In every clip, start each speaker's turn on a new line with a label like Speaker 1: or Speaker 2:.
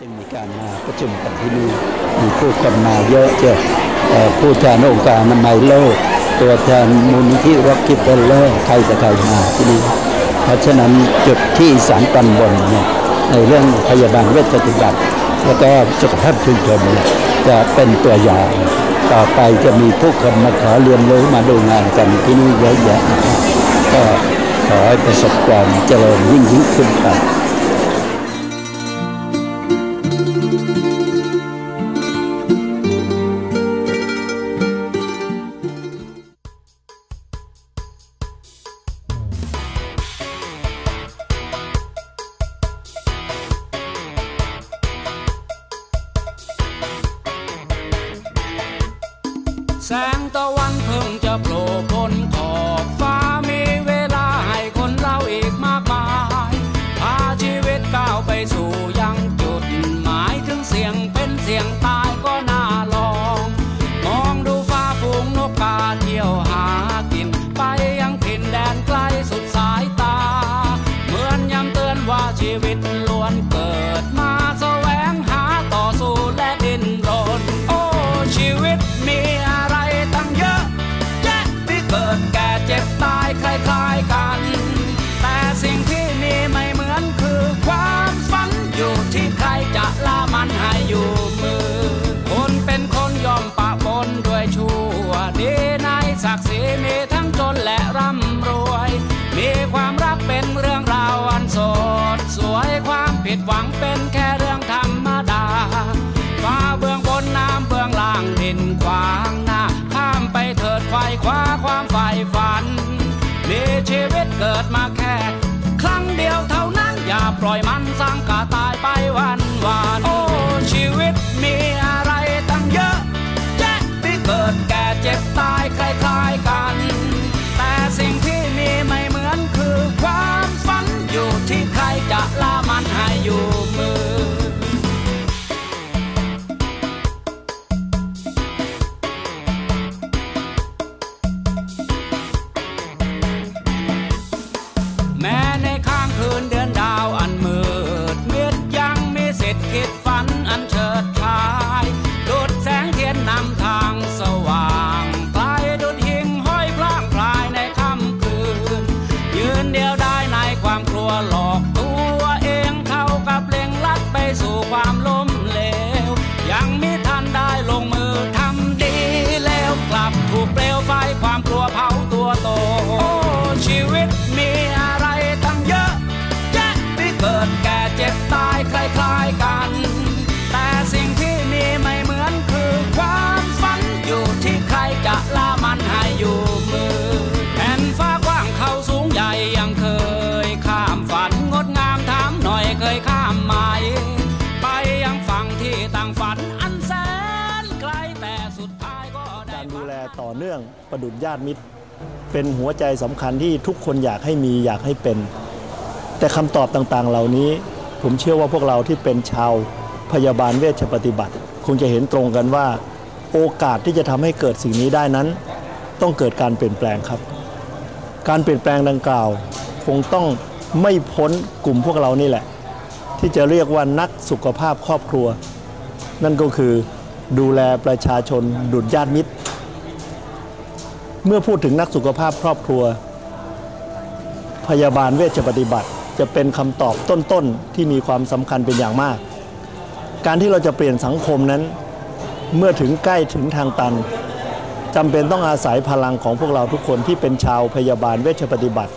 Speaker 1: จึงมีการมาประชุมกันที่นี่มีผู้คนมาเยอะเจ้าผู้แทนองค์การนามัยโลก ตัวแทนมูลนิธิร็อกกิฟเฟลเลอร์ใครจะใครมาที่นี่เพราะฉะนั้นจุดที่สานตอนบนเนี่ยในเรื่องพยาบาลเวชปฏิบัติ แล้วก็สุขภาพชุมชนเนี่ยจะเป็นตัวอย่างต่อไปจะมีผู้คนมาขอเรียนรู้มาดูงานกันที่นี่เยอะแยะก็ขอให้ประสบความเจริญยิ่งยิ่งขึ้นไป
Speaker 2: แสงตะวันเพิ่งจะโผล่พ้นขอบฟ้า วั
Speaker 3: ต่อเนื่องประดุจญาติมิตร เป็นหัวใจสำคัญที่ทุกคนอยากให้มีอยากให้เป็น แต่คำตอบต่างๆ เหล่านี้ ผมเชื่อว่าพวกเราที่เป็นชาวพยาบาลเวชปฏิบัติ คงจะเห็นตรงกันว่า โอกาสที่จะทำให้เกิดสิ่งนี้ได้นั้น ต้องเกิดการเปลี่ยนแปลงครับ การเปลี่ยนแปลงดังกล่าว คงต้องไม่พ้นกลุ่มพวกเรานี่แหละ ที่จะเรียกว่านักสุขภาพครอบครัว นั่นก็คือดูแลประชาชนดุจญาติมิตร เมื่อพูดถึงนักสุขภาพครอบครัว พยาบาลเวชปฏิบัติ จะเป็นคำตอบต้นๆที่มีความสำคัญเป็นอย่างมาก การที่เราจะเปลี่ยนสังคมนั้น เมื่อถึงใกล้ถึงทางตันจำเป็นต้องอาศัยพลังของพวกเราทุกคนที่เป็นชาวพยาบาลเวชปฏิบัติ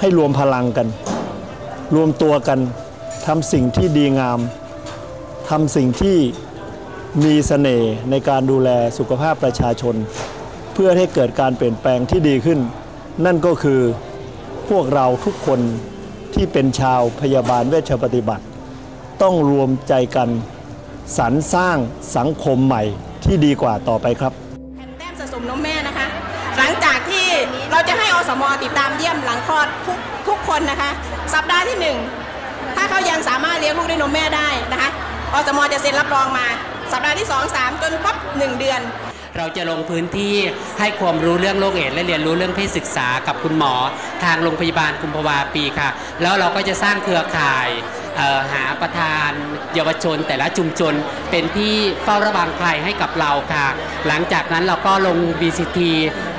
Speaker 3: ให้รวมพลังกัน รวมตัวกันทำสิ่งที่ดีงามทำสิ่งที่มีเสน่ห์ในการดูแลสุขภาพประชาชน พื่อให้เกิดการเปลี่ยนแปลงที่ดีขึ้น นั่นก็คือพวกเราทุกคนที่เป็นชาวพยาบาลเวชปฏิบัติ ต้องรวมใจกันสรรสร้างสังคมใหม่ที่ดีกว่าต่อไปครับ
Speaker 4: แผ่นแต้มสะสมนมแม่นะคะ หลังจากที่เราจะให้อสมติดตามเยี่ยมหลังคลอดทุกทุกคนนะคะ สัปดาห์ที่หนึ่งถ้าเขายังสามารถเลี้ยงลูกด้วยนมแม่ได้นะคะอสมจะเซ็นรับรองมา สัปดาห์ที่สองสามจนครบหนึ่งเดือน
Speaker 5: เราจะลงพื้นที่ให้ความรู้เรื่องโรคเอดส์และเรียนรู้เรื่องเพศศึกษากับคุณหมอทางโรงพยาบาลกุมภาวาปีค่ะ แล้วเราก็จะสร้างเครือข่ายหาประธานเยาวชนแต่ละชุมชนเป็นที่เฝ้าระวังภัยให้กับเราค่ะ หลังจากนั้นเราก็ลง BCT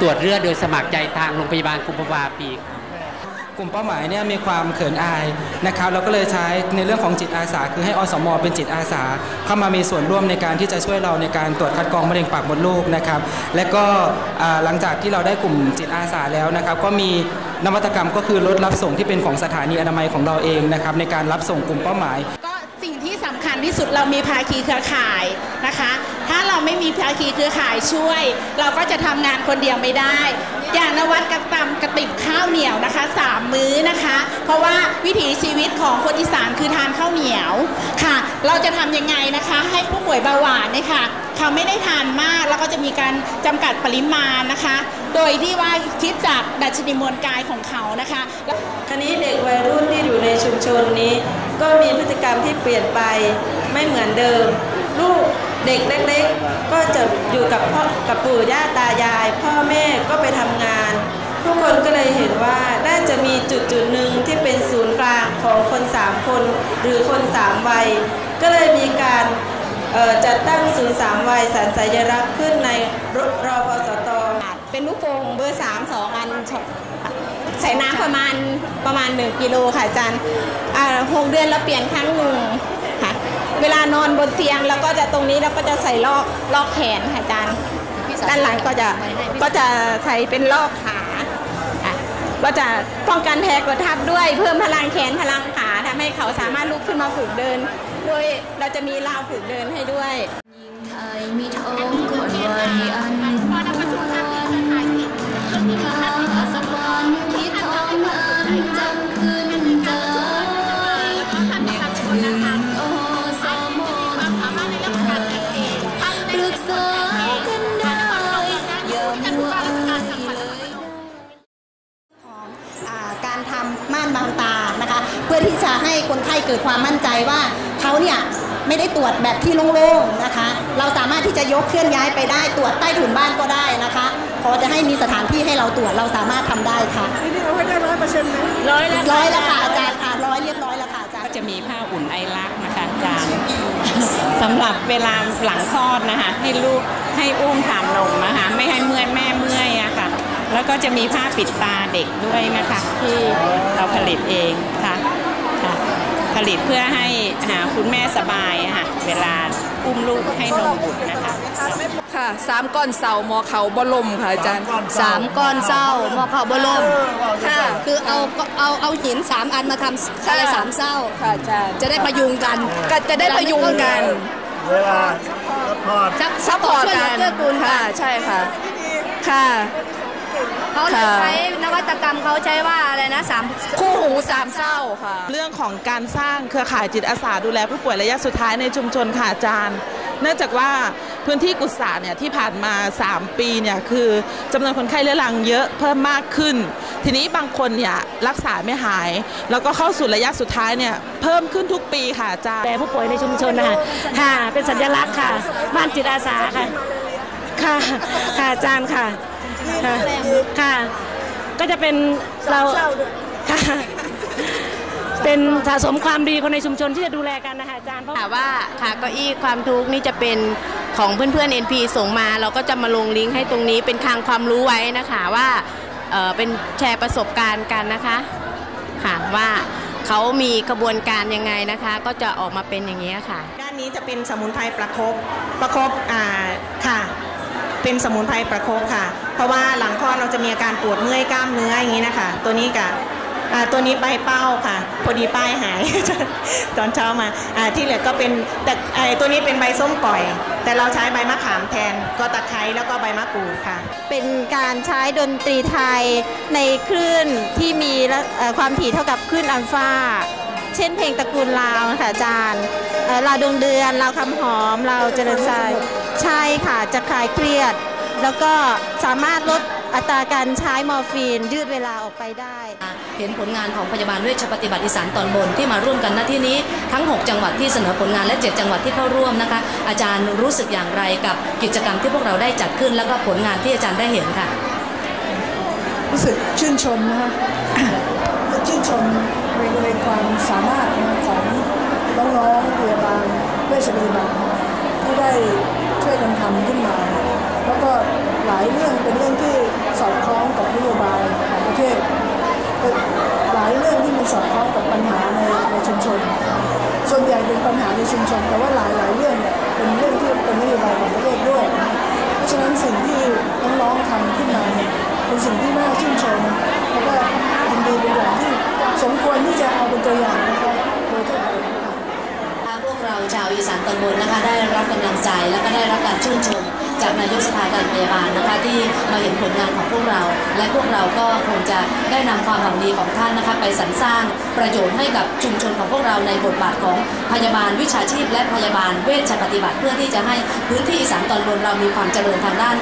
Speaker 5: ตรวจเลือดโดยสมัครใจทางโรงพยาบาลกุมภาวาปี
Speaker 6: กลุ่มเป้าหมายเนี่ยมีความเขินอายนะครับเราก็เลยใช้ในเรื่องของจิตอาสา คือให้อสมเป็นจิตอาสา เข้ามามีส่วนร่วมในการที่จะช่วยเราในการตรวจคัดกรองมะเร็งปากมดลูกนะครับและก็หลังจากที่เราได้กลุ่มจิตอาสาแล้วนะครับก็มีนวัตกรรมก็คือรถรับส่งที่เป็นของสถานีอนามัยของเราเองนะครับในการรับส่งกลุ่มเป้าหมาย
Speaker 7: ก็สิ่งที่สำคัญที่สุดเรามีภาคีเครือข่ายนะคะ เราไม่มีภาคีเครือข่ายช่วย เราก็จะทำงานคนเดียวไม่ได้ อย่างนวัดกระตำกระติบข้าวเหนียวนะคะสามมื้อนะคะ เพราะว่าวิถีชีวิตของคนอีสานคือทานข้าวเหนียวค่ะ เราจะทำยังไงนะคะ ให้ผู้ป่วยเบาหวานเนี่ยค่ะเขาไม่ได้ทานมากแล้วก็จะมีการจำกัดปริมาณนะคะ โดยที่ว่าคิดจากดัชนีมวลกายของเขานะคะ
Speaker 8: คราวนี้เด็กวัยรุ่นที่อยู่ในชุมชนนี้ ก็มีพฤติกรรมที่เปลี่ยนไปไม่เหมือนเดิม ลูก เด็กเล็กๆ ก็จะอยู่กับพ่อกับปู่ย่าตายาย พ่อแม่ก็ไปทำงาน ทุกคนก็เลยเห็นว่าน่าจะมีจุดจุดๆหนึ่งที่เป็นศูนย์กลางของคนสามคน หรือคนสามวัย ก็เลยมีการจัดตั้งศูนย์สามวัยสันสัญลักษ์ขึ้นในรรอพสต
Speaker 4: เป็นลูกโป่งเบอร์3 2อันใส่น้ำประมาณประมาณ 1 กิโลค่ะอาจารย์หกเดือนเราเปลี่ยนครั้งหนึ่ง เวลานอนบนเตียงแล้วก็จะตรงนี้เราก็จะใส่ลอกลอกแขนค่ะอาจารย์ด้านหลังก็จะก็จะใส่เป็นลอกขาค่ะก็จะป้องกันแผลกดทับด้วยเพิ่มพลังแขนพลังขาทำให้เขาสามารถลุกขึ้นมาฝึกเดิน โดยเราจะมีราวฝึกเดินให้ด้วย ไม่ได้ตรวจแบบที่โล่งๆนะคะ เราสามารถที่จะยกเคลื่อนย้ายไปได้ตรวจใต้ถุนบ้านก็ได้นะคะพอจะให้มีสถานที่ให้เราตรวจเราสามารถทำได้ค่ะนี่เราให้ได้ร้อยเปอร์เซ็นต์ไหมร้อยแล้วร้อยแล้วค่ะอาจารย์ค่ะร้อยเรียบร้อยแล้วค่ะอาจารย์
Speaker 9: ก็จะมีผ้าอุ่นไอรักนะคะอาจารย์สำหรับเวลาหลังคลอดนะคะ ให้ลูกให้อุ้มถามนมนะคะ ไม่ให้เมื่อยแม่เมื่อยอะค่ะ แล้วก็จะมีผ้าปิดตาเด็กด้วยนะคะ ที่เราผลิตเองค่ะค่ะผ ลิตเพื่อให้หาคุณแม่สบายอะค่ะเวลาอุ้มลูกให้นมบุตรนะคะ
Speaker 10: ค่ะสามก้อนเสาหมอเขาบรมค่ะอาจารย์
Speaker 11: สามก้อนเศร้าหมอเขาบรม
Speaker 10: ค่ะ
Speaker 11: คือเอาเอาเอาหินสามอันมาทำอะไรสามเศร้า
Speaker 10: ค่ะอาจารย์
Speaker 11: จะได้ประยุงกัน
Speaker 10: ก็จะได้ประยุงกัน
Speaker 3: เวลาพอด
Speaker 10: ซัพพอร์ต
Speaker 11: ช่วยเหลื
Speaker 10: กั
Speaker 11: อนเกื้อกูลกั
Speaker 10: ค่ะ
Speaker 11: น
Speaker 10: ใช่ค่ะค่ะ
Speaker 11: เขาเลย
Speaker 10: ค่ะ
Speaker 11: ใช้นวัตกรรมเขาใช้ว่าอะไรนะสาม
Speaker 10: คู่หูสามเศร้าค่ะ
Speaker 12: เรื่องของการสร้างเครือข่ายจิตอาสาดูแลผู้ป่วยระยะสุดท้ายในชุมชนค่ะอาจารย์ เนื่องจากว่าพื้นที่กุศลเนี่ยที่ผ่านมา 3 ปีเนี่ยคือจำนวนคนไข้เรื้อรังเยอะเพิ่มมากขึ้น ทีนี้บางคนเนี่ยรักษาไม่หาย แล้วก็เข้าสู่ระยะสุดท้ายเนี่ยเพิ่มขึ้นทุกปีค่ะอาจารย์
Speaker 9: แต่ผู้ป่วยในชุมชนนะคะค่ะเป็นสัญลักษณ์ค่ะ บ้านจิตอาสาค่ะค่ะค่ะอาจารย์ค่ะ ค่ะค่ะ ก็จะเป็นเราค่ะเป็นสะสมความดีคนในชุมชนที่จะดูแลกันนะคะอาจารย์เพราะ
Speaker 13: ค่ะว่าค่ะเก้าอี้ความทุกข์นี่จะเป็นของเพื่อนๆ NP ส่งมา เราก็จะมาลงลิงก์ให้ตรงนี้เป็นคลังความรู้ไว้นะคะว่าเอ่อเป็นแชร์ประสบการณ์กันนะคะค่ะว่าเขามีกระบวนการยังไงนะคะ ก็จะออกมาเป็นอย่างนี้ยค่ะ
Speaker 4: ด้านนี้จะเป็นสมุนไพรประคบประคบอ่าค่ะ เป็นสมุนไพรประคบค่ะ เพราะว่าหลังคลอดเราจะมีอาการปวดเมื่อยกล้ามเนื้ออย่างนี้นะคะ ตัวนี้กับตัวนี้ใบเป้าค่ะ พอดีป้ายหาย ตอนเช้ามาที่เหลือก็เป็นแต่ตัวนี้เป็นใบส้มปล่อย แต่เราใช้ใบมะขามแทนก็ตะไคร้แล้วก็ใบมะกรูดค่ะ
Speaker 14: เป็นการใช้ดนตรีไทยในคลื่นที่มีความถี่เท่ากับคลื่นอัลฟาเช่นเพลงตระกูลลาวนะคะอาจารย์เอ่อลาวดวงเดือนลาวคำหอมลาวเจริญใจ ใช่ค่ะจะคลายเครียด แล้วก็สามารถลดอัตราการใช้มอร์ฟีน ยืดเวลาออกไปได้
Speaker 11: เห็นผลงานของพยาบาลเวชปฏิบัติอีสานตอนบนที่มาร่วมกันณที่นี้ทั้ง 6 จังหวัดที่เสนอผลงานและ 7 จังหวัดที่เข้าร่วมนะคะ อาจารย์รู้สึกอย่างไรกับกิจกรรมที่พวกเราได้จัดขึ้น แล้วก็ผลงานที่อาจารย์ได้เห็นค่ะ
Speaker 15: รู้สึกชื่นชมนะคะชื่นชมในในความสามารถของน้องๆพยาบาลเวชปฏิบัติ เป็นสิ่งที่น่าชื่นชมแล้วก็ยินดีเป็นอย่างที่สมควรที่จะเอาเป็นตัวอย่างนะครับโดยทั่วไป
Speaker 11: พวกเราชาวอีสานตะบนนะคะได้รับกำลังใจและก็ได้รับการชื่นชม จากนายกสภาการพยาบาลนะคะ ที่มาเห็นผลงานของพวกเรา และพวกเราก็คงจะได้นำความหวังดีของท่านนะคะ ไปสรรสร้างประโยชน์ให้กับชุมชนของพวกเราในบทบาทของพยาบาลวิชาชีพ และพยาบาลเวชปฏิบัติ เพื่อที่จะให้พื้นที่อีสานตอนบนเรามีความเจริญทางด้าน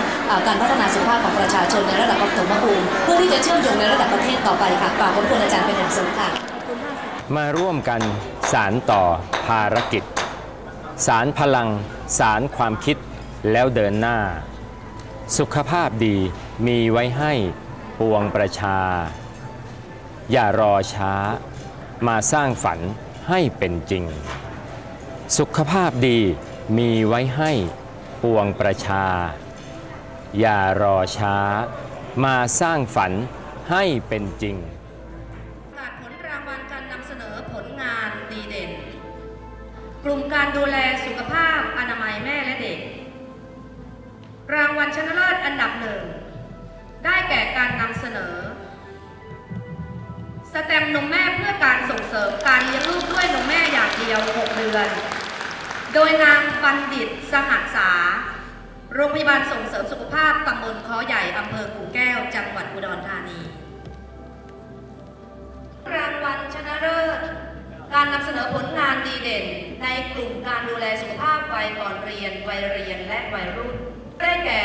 Speaker 11: การพัฒนาสุขภาพของประชาชนในระดับปฐมภูมิเพื่อที่จะเชื่อมโยงในระดับประเทศต่อไปค่ะกราบขอบคุณอาจารย์เป็นอย่างสูงค่ะ
Speaker 16: มาร่วมกันสารต่อภารกิจ สารพลัง สารความคิด แล้วเดินหน้า สุขภาพดีมีไว้ให้ปวงประชา อย่ารอช้า มาสร้างฝันให้เป็นจริง สุขภาพดีมีไว้ให้ปวงประชา อย่ารอช้า มาสร้างฝันให้เป็นจริง
Speaker 11: รางวัลชนะเลิศอันดับหนึ่ง ได้แก่การนำเสนอสเต็มนมแม่เพื่อการส่งเสริมการเลี้ยงลูกด้วยนมแม่อย่างเดียว 6 เดือน โดยนางบัณฑิตสหัสษาโรงพยาบาลส่งเสริมสุขภาพตำบลคอใหญ่อำเภอกู่แก้ว จังหวัดอุดรธานี รางวัลชนะเลิศการนำเสนอผลงานดีเด่น ในกลุ่มการดูแลสุขภาพวัยก่อนเรียนวัยเรียนและวัยรุ่น ได้แก่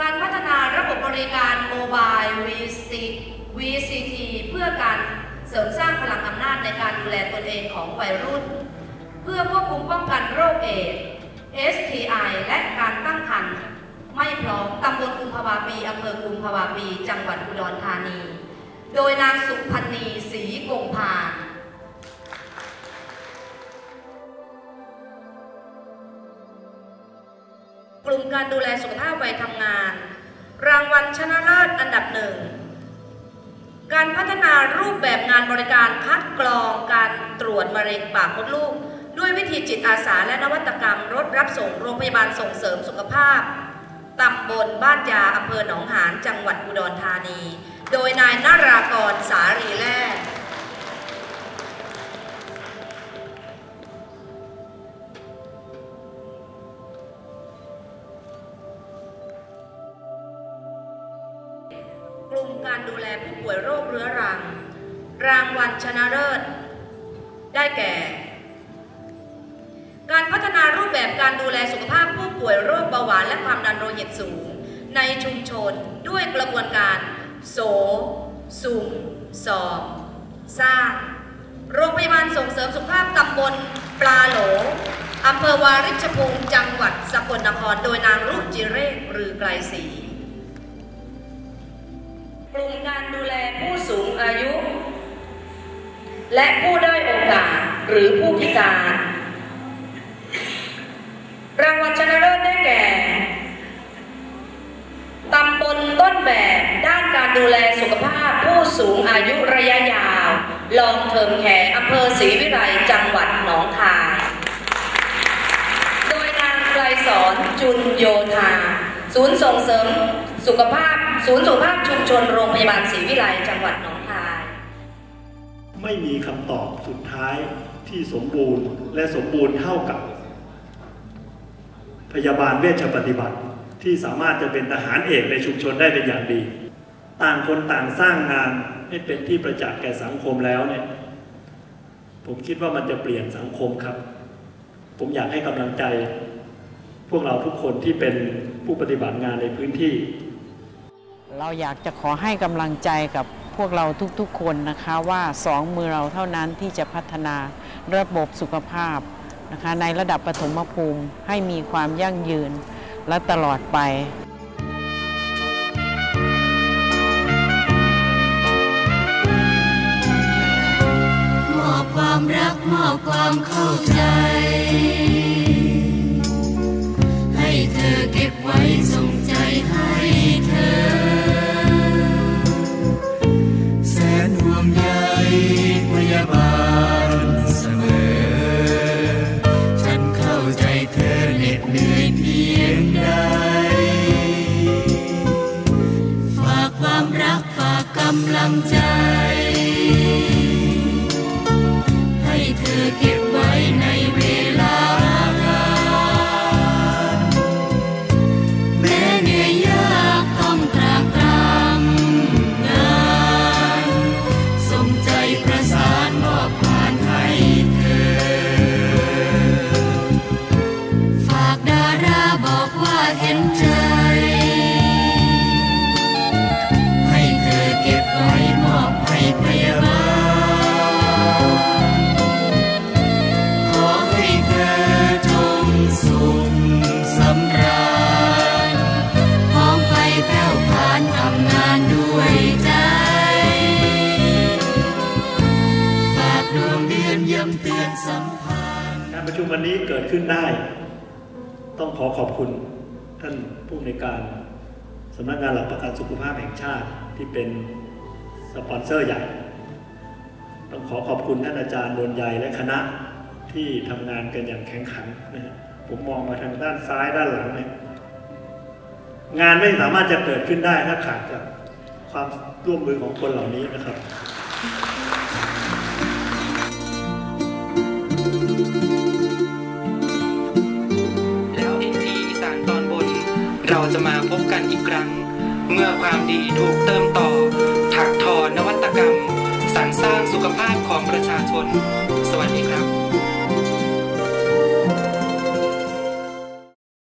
Speaker 11: การพัฒนาระบบบริการโมบาย VCT เพื่อการเสริมสร้างพลังอำนาจในการดูแลตนเองของวัยรุ่น เพื่อควบคุมป้องกันโรคเอดส์ STI และการตั้งครรภ์ไม่พร้อมตำบลกุมภาวาปีอำเภอกุมภาวาปี จังหวัดอุดรธานี โดยนางสุพันนีศรีกงพาก การดูแลสุขภาพวัยทำงาน รางวัลชนะเลิศอันดับหนึ่ง การพัฒนารูปแบบงานบริการคัดกรองการตรวจมะเร็งปากมดลูก ด้วยวิธีจิตอาสาและนวัตกรรม รถรับส่งโรงพยาบาลส่งเสริมสุขภาพตำบลบ้านยาอำเภอหนองหานจังหวัดอุดรธานี โดยนายนารากรสารีแล่ ป่วยโรคเบาหวานและความดันโลหิตสูง ในชุมชนด้วยกระบวนการ โส สุมสอบสร้างโรงพยาบาลส่งเสริมสุขภาพตำบลปลาโหลอำเภอวาริชภูมิจังหวัดสกลนคร โดยนางรุ่งจิเรศหรือไกลศรีกลุ่มการดูแลผู้สูงอายุ และผู้ด้อยโอกาสหรือผู้พิการ รางวัลชนะเลิศได้แก่ตำบลต้นแบบด้านการดูแลสุขภาพผู้สูงอายุระยะยาว ลองเทิมแขอำเภอศรีวิไลจังหวัดหนองคาย โดยนางไกลสอนจุนโยธา ศูนย์ส่งเสริมสุขภาพ ศูนย์สุขภาพชุมชนโรงพยาบาลศรีวิไลจังหวัดหนองคาย
Speaker 3: ไม่มีคำตอบสุดท้ายที่สมบูรณ์และสมบูรณ์เท่ากับ พยาบาลเวชปฏิบัติ ที่สามารถจะเป็นทหารเอกในชุมชนได้เป็นอย่างดี ต่างคนต่างสร้างงานให้เป็นที่ประจักษ์แก่สังคมแล้วเนี่ยผมคิดว่ามันจะเปลี่ยนสังคมครับ ผมอยากให้กำลังใจ พวกเราทุกคนที่เป็นผู้ปฏิบัติงานในพื้นที่
Speaker 17: เราอยากจะขอให้กำลังใจกับพวกเราทุกๆคนนะคะว่าสองมือเราเท่านั้นที่จะพัฒนาระบบสุขภาพ นะคะในระดับปฐมภูมิให้มีความยั่งยืนและตลอดไป
Speaker 18: มอบความรักมอบความเข้าใจ ให้เธอเก็บไว้ส่งใจให้ กำ สัมพันธ์
Speaker 3: การประชุมวันนี้เกิดขึ้นได้ ต้องขอขอบคุณท่านผู้ในการสำนักงานหลักประกันสุขภาพแห่งชาติที่เป็นสปอนเซอร์ใหญ่ ต้องขอขอบคุณท่านอาจารย์ดนใหญ่และคณะที่ทำงานกันอย่างแข็งขันนะฮะผมมองมาทางด้านซ้ายด้านหลังเนี่ยงานไม่สามารถจะเกิดขึ้นได้ถ้าขาดจากความร่วมมือของคนเหล่านี้นะครับ
Speaker 6: แล้วเอ็นทีอีสานตอนบน เราจะมาพบกันอีกครั้ง เมื่อความดีถูกเติมต่อ ถักทอนวัตกรรม สรรสร้างสุขภาพของประชาชน สวัสดีครับ